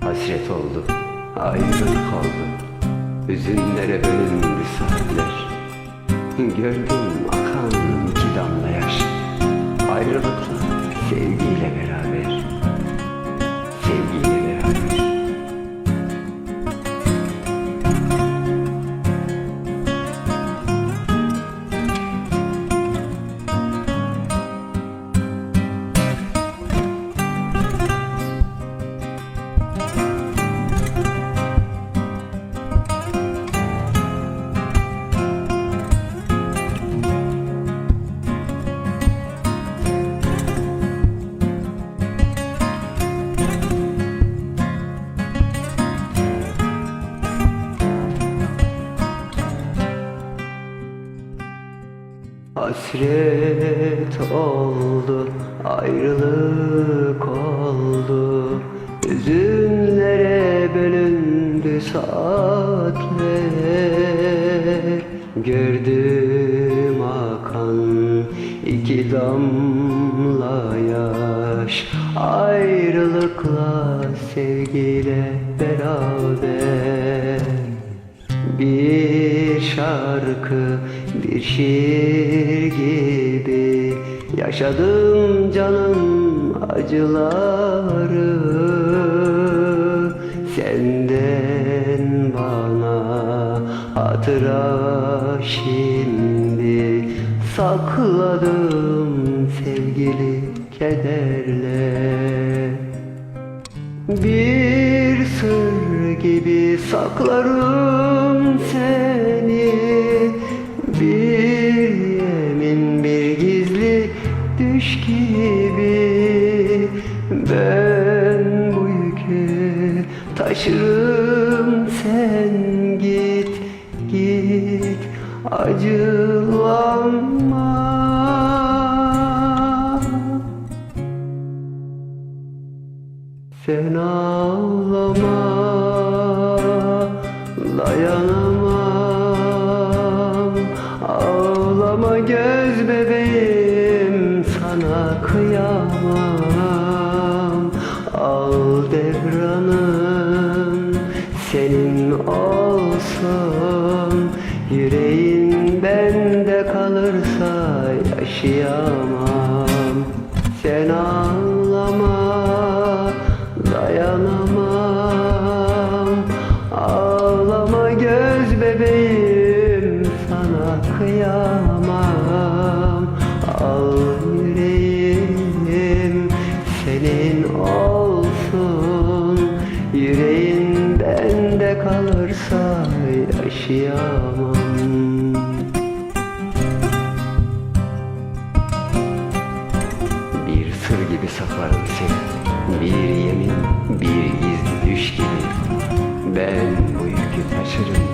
Hasret oldu, ayrılık oldu. Hüzünlere bölündü saatler. Gördüm akan iki damla yaş. Ayrılıkla Hasret oldu, ayrılık oldu. Hüzünlere bölündü saatler. Gördüm akan iki damla yaş. Ayrılıkla sevgiyle beraber. Bir şarkı, şiir gibi. Yaşadım canım acıları. Senden bana hatıra şimdi. Sakladım sevgili kederle. Bir sır gibi saklarım seni Ben bu yükü taşırım. Sen git git acılanma. Sen ağlama dayanamam. Ağlama göz bebeğim sana kıyamam senin olsun. Yüreğin bende kalırsa yaşayamam. Sen ağlama dayanamam. Ağlama göz bebeğim sana kıyamam. Al yüreğim senin olsun sapardı seni Bir yemin, bir gizli düş gibi Ben bu yükü taşırım.